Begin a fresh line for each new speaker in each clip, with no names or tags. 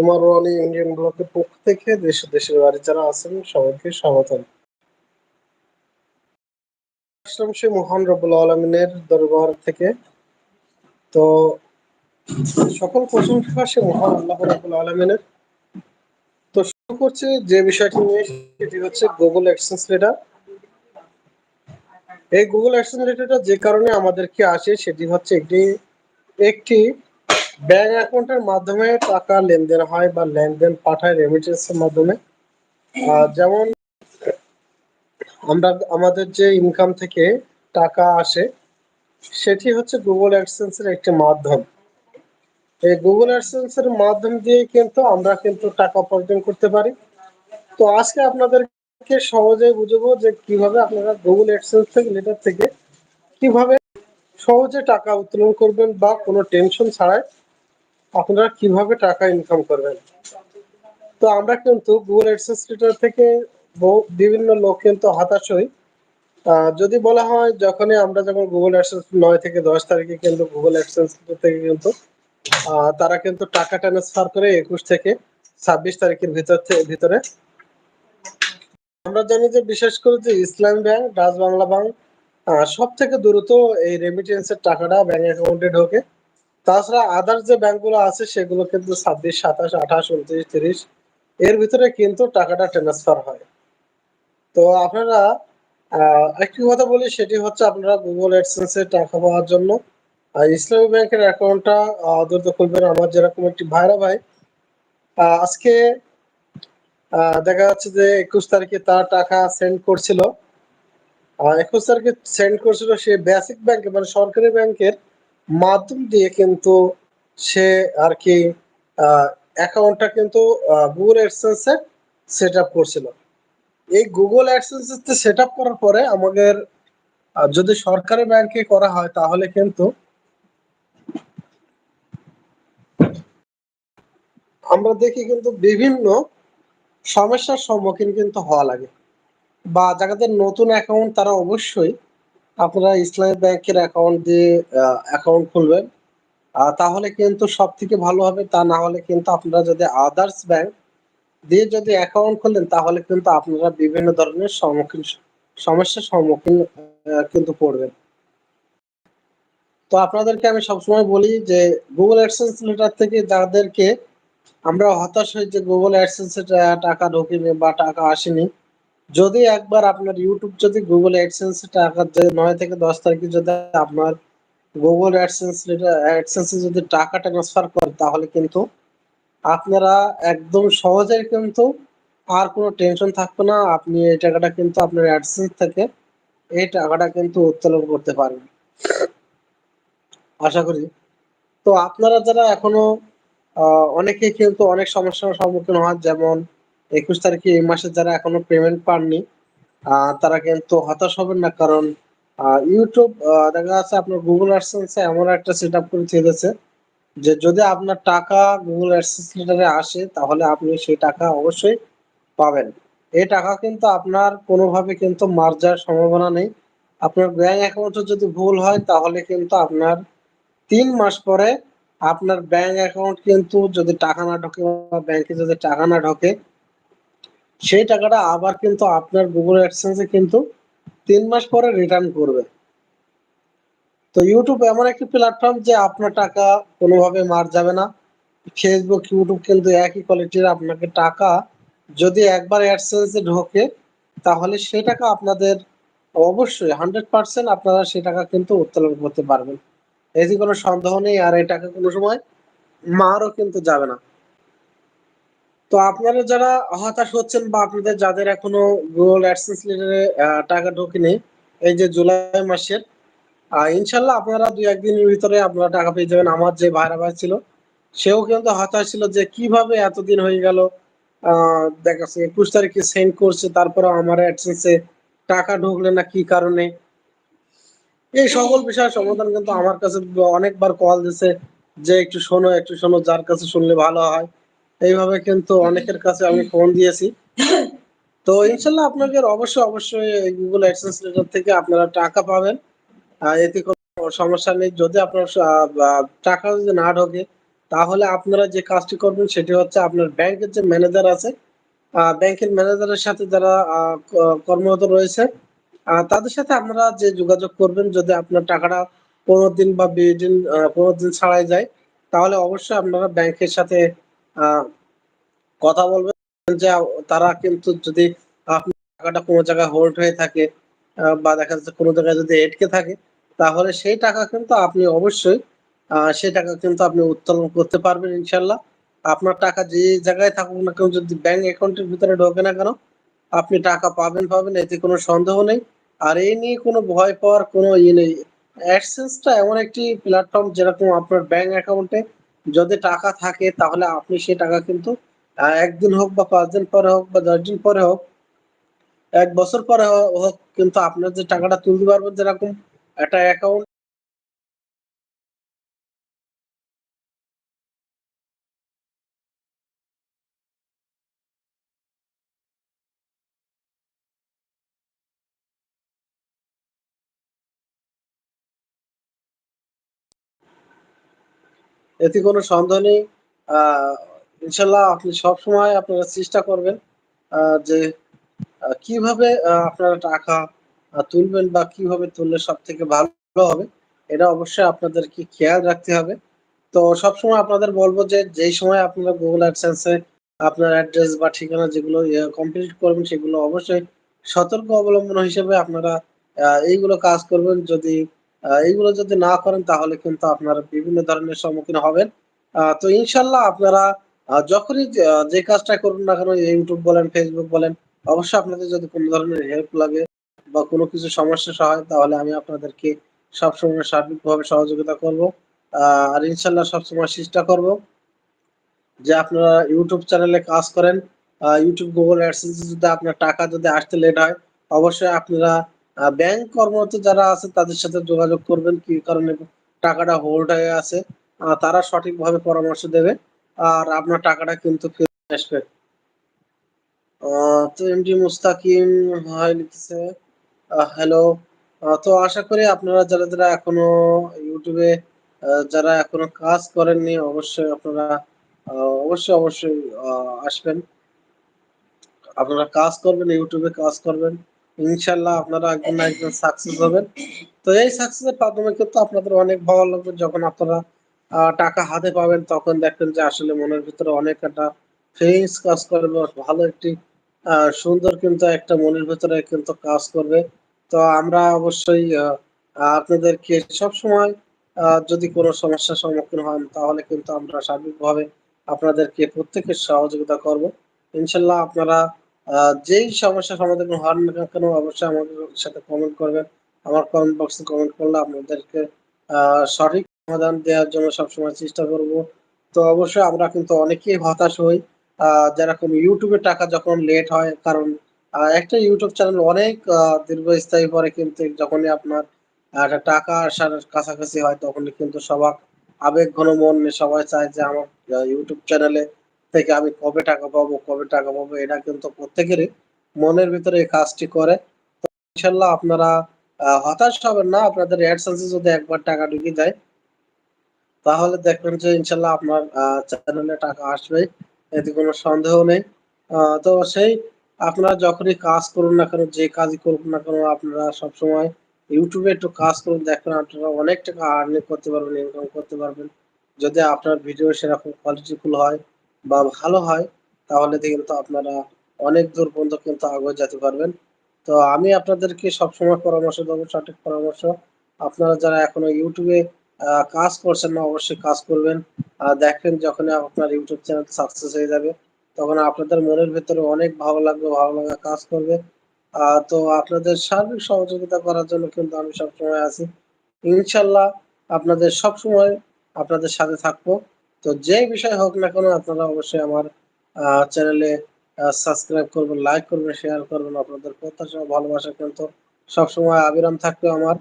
Umar Roni Indian ব্লকের পক্ষ থেকে দেশ দেশের বাড়ি যারা আছেন, সবাইকে স্বাগতম। আসলাম সে মহান রব্বুল আলমিনের দরবার থেকে। তো সকল প্রশংসা সে মহান আল্লাহ রব্বুল আলমিনের। তো শুরু করছে যে বিষয়টি নিয়ে, সেটি হচ্ছে গুগল এক্সচেঞ্জ লেটার এই গুগল এক্সচেঞ্জ লেটারটা যে কারণে আমাদেরকে আসে, সেটি হচ্ছে একটি একটি ব্যাংক অ্যাকাউন্টের মাধ্যমে টাকা লেনদেন হয় বা লেনদেন পাঠায় রেমিটেন্সের মাধ্যমে। যেমন আমরা, আমাদের যে ইনকাম থেকে টাকা আসে, সেটি হচ্ছে গুগল অ্যাডসেন্সের একটি মাধ্যম। এই গুগল অ্যাডসেন্সের মাধ্যম দিয়ে কিন্তু আমরা কিন্তু টাকা উপার্জন করতে পারি। তো আজকে আপনাদেরকে সহজে বুঝব যে কীভাবে আপনারা গুগল অ্যাডসেন্স থেকে লেটার থেকে কীভাবে সহজে টাকা উত্তোলন করবেন বা কোনো টেনশন ছাড়াই আপনারা কীভাবে টাকা ইনকাম করবেন? তো আমরা কিন্তু গুগল অ্যাডসেন্স লেটার থেকে বিভিন্ন লোক কিন্তু হতাশ হই। যদি বলা হয় যখনই আমরা যখন গুগল অ্যাডসেন্স নয় থেকে দশ তারিখে কিন্তু গুগল অ্যাডসেন্স থেকে কিন্তু তারা কিন্তু টাকা ট্রান্সফার করে একুশ থেকে ছাব্বিশ তারিখের ভিতর ভিতরে। আমরা জানি যে বিশেষ করে যে Islam bank Dutch Bangla bank সব থেকে দ্রুত এই রেমিটেন্সের টাকাটা ব্যাংক অ্যাকাউন্টে ঢোকে। তাছাড়া আদার্স যে ব্যাংকগুলো আছে, সেগুলো কিন্তু ছাব্বিশ, সাতাশ, আঠাশ, উনত্রিশ, তিরিশ, এর ভিতরে কিন্তু টাকাটা ট্রান্সফার হয়। তো আপনারা একটি কথা বলি, সেটি হচ্ছে আপনারা গুগল এডসেন্সে টাকা পাওয়ার জন্য ইসলামী ব্যাংকের অ্যাকাউন্টটা দ্রুত খুলবেন। আমার যেরকম একটি ভাইরা ভাই আজকে দেখা যাচ্ছে যে একুশ তারিখে তার টাকা সেন্ড করছিল। একুশ তারিখে সেন্ড করছিল সে বেসিক ব্যাংকে মানে সরকারি ব্যাংকের মাধ্যম দিয়ে কিন্তু সে আর কি অ্যাকাউন্টটা কিন্তু গুগল অ্যাডসেন্সে সেট আপ করছিল। এই গুগল অ্যাডসেন্সে সেট আপ করার পরে আমাদের যদি সরকারি ব্যাংকে করা হয় তাহলে কিন্তু আমরা দেখি কিন্তু বিভিন্ন সমস্যার সম্মুখীন কিন্তু হওয়া লাগে। বা যাদের নতুন অ্যাকাউন্ট তারা অবশ্যই আপনারা ইসলামী ব্যাংকের অ্যাকাউন্ট দিয়ে অ্যাকাউন্ট খুলবেন। তাহলে কিন্তু সব থেকে ভালো হবে, তা না হলে কিন্তু আপনারা যদি আদার্স ব্যাংক দিয়ে যদি অ্যাকাউন্ট খুললেন তাহলে কিন্তু আপনারা বিভিন্ন ধরনের সম্মুখীন, সমস্যার সম্মুখীন কিন্তু পড়বেন। তো আপনাদেরকে আমি সবসময় বলি যে গুগল অ্যাডসেন্স লেটার থেকে যাদেরকে আমরা হতাশ হই যে গুগল অ্যাডসেন্সে টাকা ঢোকেনি বা টাকা আসেনি যদি একবার আপনার ইউটিউব যদি গুগল অ্যাডসেন্সে টাকা নয় থেকে দশ তারিখে যদি আপনার গুগল অ্যাডসেন্স অ্যাডসেন্সে যদি টাকা ট্রান্সফার করে, তাহলে কিন্তু আপনারা একদম সহজেই কিন্তু আর কোনো টেনশন থাকবে না। আপনি এই টাকাটা কিন্তু আপনার অ্যাডসেন্স থেকে এই টাকাটা কিন্তু উত্তোলন করতে পারবেন। আশা করি। তো আপনারা যারা এখনও অনেকে কিন্তু অনেক সমস্যার সম্মুখীন হন, যেমন একুশ তারিখে এই মাসে যারা এখনও পেমেন্ট পাননি তারা কিন্তু হতাশ হবেন না কারণ ইউটিউব দেখা যাচ্ছে আপনার গুগল অ্যাডসেন্সে এমন একটা সেট আপ করে ছেড়েছে যে যদি আপনার টাকা গুগল অ্যাডসেন্স লেটারে আসে, তাহলে আপনি সেই টাকা অবশ্যই পাবেন। এই টাকা কিন্তু আপনার কোনোভাবে কিন্তু মার যাওয়ার সম্ভাবনা নেই। আপনার ব্যাংক অ্যাকাউন্টে যদি ভুল হয়, তাহলে কিন্তু আপনার তিন মাস পরে আপনার ব্যাংক অ্যাকাউন্ট কিন্তু যদি টাকা না ঢোকে বা ব্যাংকে যদি টাকা না ঢোকে সেই টাকাটা আবার কিন্তু আপনার গুগল অ্যাডসেন্সে কিন্তু তিন মাস পরে রিটার্ন করবে। তো ইউটিউব এমন একটি প্ল্যাটফর্ম যে আপনার টাকা কোনোভাবে মার যাবে না। ফেসবুক ইউটিউব কিন্তু একই কোয়ালিটির আপনাকে টাকা যদি একবার অ্যাডসেন্সে ঢোকে, তাহলে সে টাকা আপনাদের অবশ্যই হান্ড্রেড পার্সেন্ট আপনারা সেই টাকা কিন্তু উত্তোলন করতে পারবেন। এতে কোনো সন্দেহ নেই, আর এই টাকা কোনো সময় মারও কিন্তু যাবে না। তো আপনারা যারা হতাশ হচ্ছেন বা আপনাদের যাদের এখনও গুগল অ্যাডসেন্স লিডারে টাকা ঢোকেনি, এই যে জুলাই মাসের ইনশাল্লাহ আপনারা দুই একদিনের ভিতরে আপনারা টাকা পেয়ে যাবেন। আমার যে ভাইরা ভাই ছিল, সেও কিন্তু হতাশ ছিল যে কীভাবে এতদিন হয়ে গেল দেখাচ্ছে একুশ তারিখে সেন্ড করছে তারপরে আমার অ্যাডসেন্সে টাকা ঢুকলে না কি কারণে? এই সকল বিষয়ের সমাধান কিন্তু আমার কাছে অনেকবার কল দিছে যে একটু শোনো একটু শোনো, যার কাছে শুনলে ভালো হয়। এইভাবে কিন্তু অনেকের কাছে আমি ফোন দিয়েছি। তো ইনশাল্লাহ আপনাদের অবশ্যই অবশ্যই গুগল অ্যাডসেন্স লেটার থেকে আপনারা টাকা পাবেন। এতে কোনো সমস্যা নেই। যদি আপনার টাকা যদি না ঢোকে, তাহলে আপনারা যে কাজটি করবেন সেটি হচ্ছে আপনার ব্যাংকের যে ম্যানেজার আছে ব্যাংকের ম্যানেজারের সাথে যারা কর্মরত রয়েছে তাদের সাথে আপনারা যে যোগাযোগ করবেন, যদি আপনার টাকাটা পনেরো দিন বা বিশ দিন পনেরো দিন ছাড়াই যায়, তাহলে অবশ্যই আপনারা ব্যাংকের সাথে কথা বলবেন যে তারা কিন্তু যদি আপনার টাকাটা কোনো জায়গায় হোল্ড হয়ে থাকে বা দেখা যাচ্ছে কোনো জায়গায় যদি এটকে থাকে, তাহলে সেই টাকা কিন্তু আপনি অবশ্যই সেই টাকা কিন্তু আপনি উত্তোলন করতে পারবেন ইনশাল্লাহ আপনার টাকা যে জায়গায় থাকুক না কেউ যদি ব্যাংক অ্যাকাউন্টের ভিতরে ঢোকে না কেন, আপনি টাকা পাবেন পাবেন, এতে কোনো সন্দেহ নেই। আর এই নিয়ে কোনো ভয় পাওয়ার কোনো ইয়ে নেই। অ্যাডসেন্সটা এমন একটি প্ল্যাটফর্ম যেরকম আপনার ব্যাংক অ্যাকাউন্টে যদি টাকা থাকে, তাহলে আপনি সে টাকা কিন্তু একদিন হোক বা পাঁচ দিন পরে হোক বা দশ দিন পরে হোক, এক বছর পরে হোক, কিন্তু আপনার যে টাকাটা তুলতে পারবেন যেরকম একটা অ্যাকাউন্ট এতে কোনো সন্দেহ নেই। ইনশাল্লাহ আপনি সবসময় আপনারা চেষ্টা করবেন যে কীভাবে আপনারা টাকা তুলবেন বা কীভাবে তুললে সব থেকে ভালো হবে, এটা অবশ্যই আপনাদেরকে খেয়াল রাখতে হবে। তো সবসময় আপনাদের বলব যে, যেই সময় আপনারা গুগল অ্যাডসেন্সে আপনার অ্যাড্রেস বা ঠিকানা যেগুলো কমপ্লিট করবেন, সেগুলো অবশ্যই সতর্ক অবলম্বন হিসেবে আপনারা এইগুলো কাজ করবেন। যদি এইগুলো যদি না করেন তাহলে কিন্তু আপনারা বিভিন্ন ধরনের সম্মুখীন হবেন। তো ইনশাল্লাহ আপনারা যখনই যে কাজটা করুন না কেন ইউটিউব বলেন ফেসবুক বলেন, অবশ্যই আপনাদের যদি কোনো ধরনের হেল্প লাগে বা কোনো কিছু সমস্যা হয়, তাহলে আমি আপনাদেরকে সবসময় সার্বিকভাবে সহযোগিতা করব। আর ইনশাল্লাহ সবসময় চেষ্টা করব যে আপনারা ইউটিউব চ্যানেলে কাজ করেন। ইউটিউব গুগল অ্যাডসেন্সে যদি আপনার টাকা যদি আসতে লেট হয়, অবশ্যই আপনারা ব্যাংক কর্মরত যারা আছে, তাদের সাথে যোগাযোগ করবেন, কি কারণে টাকাটা হোল্ড হয়ে আছে। তারা সঠিকভাবে পরামর্শ দেবে, আর আপনার টাকাটা কিন্তু ফিরে আসবে। তো এমডি মুস্তাকিম লিখেছে হ্যালো তো আশা করি আপনারা যারা যারা এখনও ইউটিউবে যারা এখনও কাজ করেননি, অবশ্যই আপনারা অবশ্যই অবশ্যই আসবেন। আপনারা কাজ করবেন ইউটিউবে কাজ করবেন। ইনশাল্লাহ আপনারা একদিন না একদিন সাকসেস হবেন। তো এই সাকসেসের মাধ্যমে কিন্তু আপনাদের অনেক ভালো লাগবে যখন আপনারা টাকা হাতে পাবেন, তখন দেখবেন যে আসলে মনের ভিতরে অনেক একটা ফিলিংস কাজ করবে ভালো একটি সুন্দর কিন্তু একটা মনের ভিতরে কিন্তু কাজ করবে। তো আমরা অবশ্যই আপনাদেরকে সবসময় যদি কোনো সমস্যার সম্মুখীন হন, তাহলে কিন্তু আমরা সার্বিকভাবে আপনাদেরকে প্রত্যেকের সহযোগিতা করব। ইনশাল্লাহ আপনারা যেই সমস্যার সমাধান হন না কেন অবশ্যই আমাদের সাথে কমেন্ট করবেন। আমার কমেন্ট বক্সে কমেন্ট করলে আপনাদেরকে সঠিক সমাধান দেওয়ার জন্য সবসময় চেষ্টা করব। তো অবশ্যই আমরা কিন্তু অনেকেই হতাশ হই। যেরকম ইউটিউবে টাকা যখন লেট হয়, কারণ একটা ইউটিউব চ্যানেল অনেক দীর্ঘস্থায়ী পরে কিন্তু যখনই আপনার, একটা টাকা আসার কাছাকাছি হয়, তখনই কিন্তু সবার আবেগ ঘন মন সবাই চায় যে আমার ইউটিউব চ্যানেলে থেকে আমি কবে টাকা পাবো, কবে টাকা পাবো, এটা কিন্তু প্রত্যেকেরই মনের ভিতরে এই কাজটি করে। ইনশাল্লাহ আপনারা হতাশ হবেন না, আপনাদের অ্যাডসেন্সে যদি একবার টাকা ঢুকে যায় তাহলে দেখবেন যে ইনশাল্লাহ আপনার চ্যানেলে টাকা আসবে এতে কোনো সন্দেহ নেই। তো সেই আপনারা যখনই কাজ করুন না কেন, যে কাজই করুন না কেন, আপনারা সবসময় ইউটিউবে একটু কাজ করুন, দেখবেন আপনারা অনেক টাকা আর্নিং করতে পারবেন ইনকাম করতে পারবেন। যদি আপনার ভিডিও সেরকম কোয়ালিটিফুল হয় বা ভালো হয়, তাহলে কিন্তু আপনারা অনেক দূর পর্যন্ত কিন্তু আগে যেতে পারবেন। তো আমি আপনাদেরকে সবসময় পরামর্শ দেবো, সঠিক পরামর্শ। আপনারা যারা এখনও ইউটিউবে কাজ করছেন না, অবশ্যই কাজ করবেন। আর দেখেন যখন আপনার ইউটিউব চ্যানেল সাকসেস হয়ে যাবে, তখন আপনাদের মনের ভেতরে অনেক ভালো লাগবে, ভালো লাগা কাজ করবে। তো আপনাদের সার্বিক সহযোগিতা করার জন্য কিন্তু আমি সবসময় আছি। ইনশাল্লাহ আপনাদের সবসময় আপনাদের সাথে থাকব। তো যে বিষয় হোক না কেন, আপনারা অবশ্যই আমার চ্যানেলে সাবস্ক্রাইব করবেন লাইক করবেন শেয়ার করবেন। আপনাদের প্রত্যাশা ভালোবাসা কিন্তু সবসময় আবিরাম থাকবে আমার।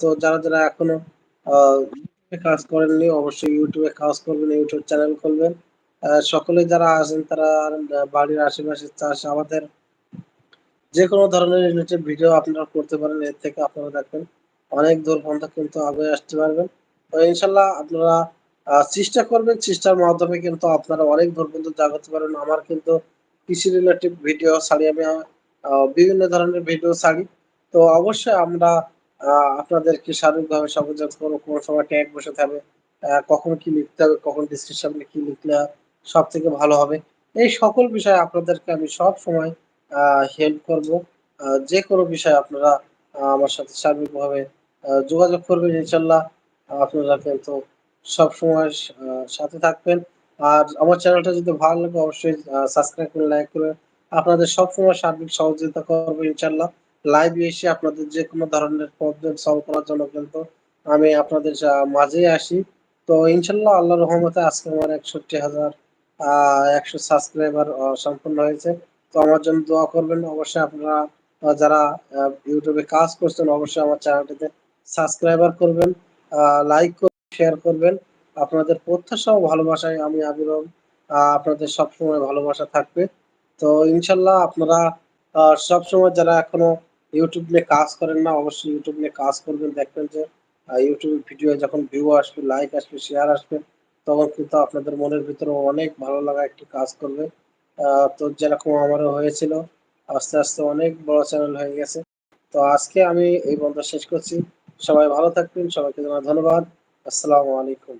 তো যারা যারা এখনও কাজ করেননি, অবশ্যই ইউটিউবে কাজ করবেন, ইউটিউব চ্যানেল খুলবেন। সকলে যারা আছেন, তারা বাড়ির আশেপাশে চাষ, আমাদের যে কোনো ধরনের রিলেটেড ভিডিও আপনারা করতে পারেন, এর থেকে আপনারা দেখবেন, অনেক দূর পর্যন্ত কিন্তু আগে আসতে পারবেন। তো ইনশাল্লাহ আপনারা চেষ্টা করবেন, চেষ্টার মাধ্যমে কিন্তু আপনারা অনেক দূর পর্যন্ত জাগাতে পারেন আমার কিন্তু কৃষি রিলেটিভ ভিডিও ছাড়ি আমি বিভিন্ন ধরনের ভিডিও ছাড়ি তো অবশ্যই আমরা আপনাদেরকে শারীরিকভাবে সহযোগ করব, কোন সময় ট্যাগ বসে থাকবে কখন কি লিখতে হবে, কখন ডিসক্রিপশনে কি লিখলে সব থেকে ভালো হবে। এই সকল বিষয়ে আপনাদেরকে আমি সব সময় হেল্প করব। যে কোনো বিষয়ে আপনারা আমার সাথে সার্বিকভাবে যোগাযোগ করবেন ইনশাল্লাহ। আপনারা কিন্তু সব সময় সাথে থাকবেন। আর আমার চ্যানেলটা যদি ভালো লাগে, অবশ্যই সাবস্ক্রাইব করে লাইক করে আপনাদের সব সময় সার্বিক সহযোগিতা করব ইনশাল্লাহ লাইভ এসে আপনাদের যে কোনো ধরনের প্রবলেম সলভ করার জন্য কিন্তু আমি আপনাদের মাঝে আসি। তো ইনশাল্লাহ আল্লাহ রহমতে আজকে আমার একষট্টি হাজার একশো সাবস্ক্রাইবার সম্পূর্ণ হয়েছে। তো আমার জন্য দোয়া করবেন। অবশ্যই আপনারা যারা ইউটিউবে কাজ করছেন, অবশ্যই আমার চ্যানেলটিতে সাবস্ক্রাইবার করবেন। লাইক শেয়ার করবেন। আপনাদের প্রত্যাশা ভালোবাসায় আমি আবিরম আপনাদের সবসময় ভালোবাসা থাকবে। তো ইনশাল্লাহ আপনারা সবসময় যারা এখনও ইউটিউব নিয়ে কাজ করেন না, অবশ্যই ইউটিউব নিয়ে কাজ করবেন। দেখবেন যে ইউটিউব ভিডিও যখন ভিউ আসবে লাইক আসবে শেয়ার আসবে, তখন কিন্তু আপনাদের মনের ভিতরে অনেক ভালো লাগা একটি কাজ করবে। তো যেরকম আমারও হয়েছিল, আস্তে আস্তে অনেক বড় চ্যানেল হয়ে গেছে। তো আজকে আমি এই বন্ধ শেষ করছি। সবাই ভালো থাকবেন, সবাইকে জানা ধন্যবাদ। আসসালামু আলাইকুম।